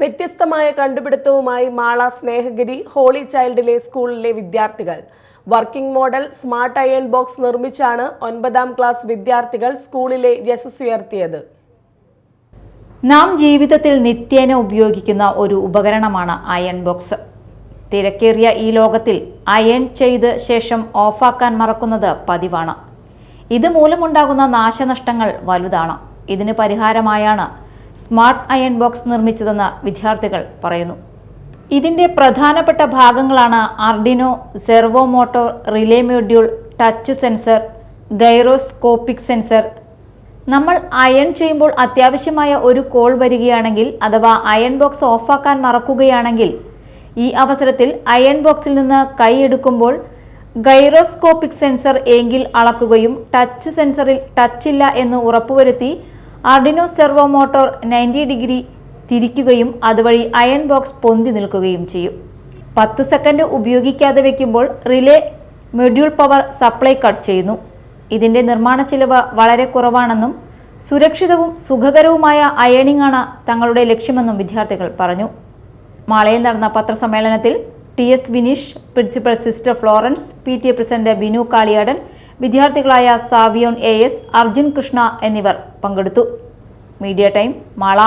വ്യത്യസ്തമായ കണ്ടുപിടുത്തവുമായി മാള സ്നേഹഗിരി ഹോളി ചൈൽഡിലെ സ്കൂളിലെ വിദ്യാർത്ഥികൾ. Working model smart iron box നിർമ്മിച്ചാണ് ഒൻപതാം ക്ലാസ് വിദ്യാർത്ഥികൾ സ്കൂളിലെ യശസ്സുയർത്തിയത് നാം ജീവിതത്തിൽ നിത്യേന ഉപയോഗിക്കുന്ന ഒരു ഉപകരണമാണ് അയൺ ബോക്സ്. തിരക്കേറിയ ഈ ലോകത്തിൽ അയൺ ചെയ്ത് ശേഷം ഓഫാക്കാൻ മറക്കുന്നത് പതിവാണ്. ഇത് മൂലമുണ്ടാകുന്ന നാശനഷ്ടങ്ങൾ വലുതാണ്. ഇതിന് പരിഹാരമായാണ് സ്മാർട്ട് അയൺ ബോക്സ് നിർമ്മിച്ചതെന്ന് വിദ്യാർത്ഥികൾ പറയുന്നു. ഇതിന്റെ പ്രധാനപ്പെട്ട ഭാഗങ്ങളാണ് Arduino servo motor relay module touch sensor gyroscopic sensor. നമ്മൾ അയൺ ചെയ്യുമ്പോൾ അത്യാവശ്യമായ ഒരു കോൾ വരികയാണെങ്കിൽ അഥവാ അയൺ ബോക്സ് ഓഫാക്കാൻ മറക്കുകയാണെങ്കിൽ ഈ അവസരത്തിൽ അയൺ ബോക്സിൽ നിന്ന് കൈയെടുക്കുമ്പോൾ ഗൈറോസ്കോപ്പിക് സെൻസർ എങ്കിൽ അളക്കുകയും ടച്ച് സെൻസറിൽ ടച്ചില്ല എന്ന് ഉറപ്പുവരുത്തി Arduino servo motor ninety degree തിരിക്കുകയും അതുവഴി അയൺ ബോക്സ് പൊന്തി നിൽക്കുകയും ചെയ്യും. പത്ത് സെക്കൻഡ് ഉപയോഗിക്കാതെ വയ്ക്കുമ്പോൾ relay module power supply cut ചെയ്യുന്നു. ഇതിന്റെ നിർമ്മാണ ചിലവ് വളരെ കുറവാണെന്നും സുരക്ഷിതവും സുഖകരവുമായ അയണിംഗ് ആണ് തങ്ങളുടെ ലക്ഷ്യമെന്നും വിദ്യാർത്ഥികൾ പറഞ്ഞു. മാളയിൽ നടന്ന പത്രസമ്മേളനത്തിൽ T S Vineesh principal sister Florence P T A president Binu Kaliyadan വിദ്യാർത്ഥികളായ സാവിയോൺ A S Arjun Krishna എന്നിവർ പങ്കെടുത്തു. Media time Mala.